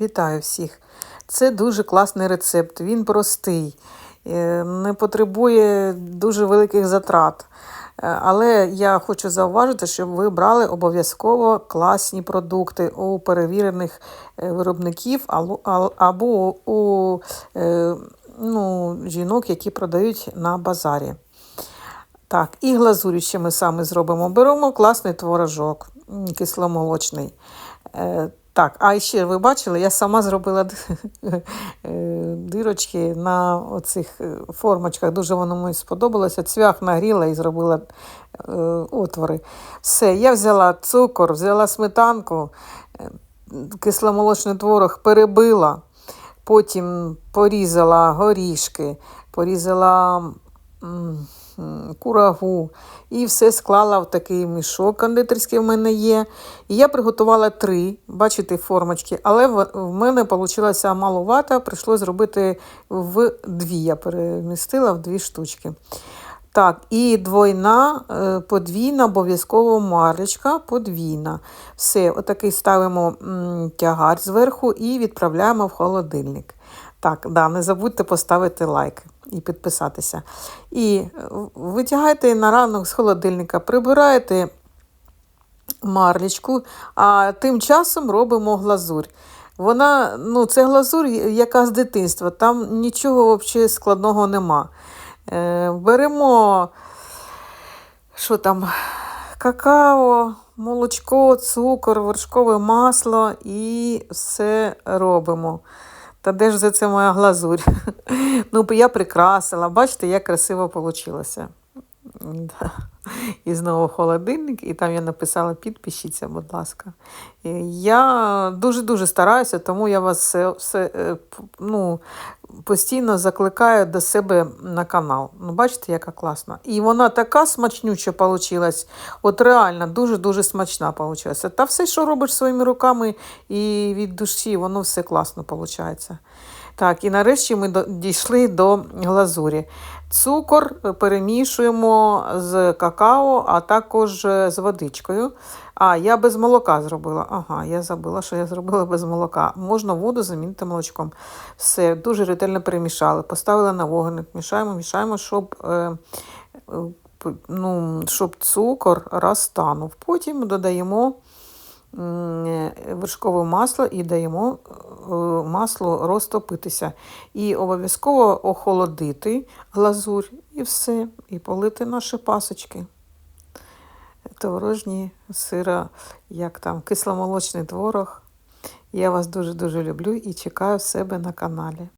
Вітаю всіх! Це дуже класний рецепт. Він простий, е, не потребує дуже великих затрат. Е, Але я хочу зауважити, щоб ви брали обов'язково класні продукти у перевірених е, виробників або у ну, жінок, які продають на базарі. Так, і глазурі ще ми самі зробимо. Беремо класний творожок, кисломолочний. Так, а ще ви бачили, я сама зробила е, дирочки на оцих е, формочках. Дуже воно мені сподобалося. Цвях нагріла і зробила е, отвори. Все, я взяла цукор, взяла сметанку, кисломолочний творог перебила, потім порізала горішки, порізала. М, курагу і все склала в такий мішок кондитерський в мене є. І я приготувала три, бачите, формочки, але в, в мене вийшло маловато, прийшлося зробити в дві. Я перемістила в дві штучки. Так, і двойна, е, подвійна, обов'язково марлечка, подвійна. Все, отакий ставимо тягар зверху і відправляємо в холодильник. Так, да, не забудьте поставити лайк і підписатися. І е, витягайте на ранок з холодильника, прибираєте марлечку, а тим часом робимо глазурь. Вона, ну, це глазурь, яка з дитинства, там нічого взагалі складного нема. Е, беремо що там, какао, молочко, цукор, вершкове масло і все робимо. Та де ж за це моя глазурь? ну, я прикрасила, бачите, як красиво вийшло. І знову холодильник, і там я написала підпишіться, будь ласка. Я дуже-дуже стараюся, тому я вас все, все, е, ну, постійно закликаю до себе на канал. Ну, бачите, яка класна. І вона така смачнюча вийшла. От реально дуже-дуже смачна вийшла. Та все, що робиш своїми руками і від душі, воно все класно виходить. Так, і нарешті ми дійшли до глазурі. Цукор перемішуємо з какао, а також е, з водичкою. А, я без молока зробила. Ага, я забула, що я зробила без молока. Можна воду замінити молочком. Все, дуже ретельно перемішали. Поставили на вогник, мішаємо, мішаємо, щоб, е, е, ну, щоб цукор розтанув. Потім додаємо е, вершкове масло і даємо маслу розтопитися. І обов'язково охолодити глазурь і все, і полити наші пасочки. Творожні, сира, як там, кисломолочний творог. Я вас дуже-дуже люблю і чекаю в себе на каналі.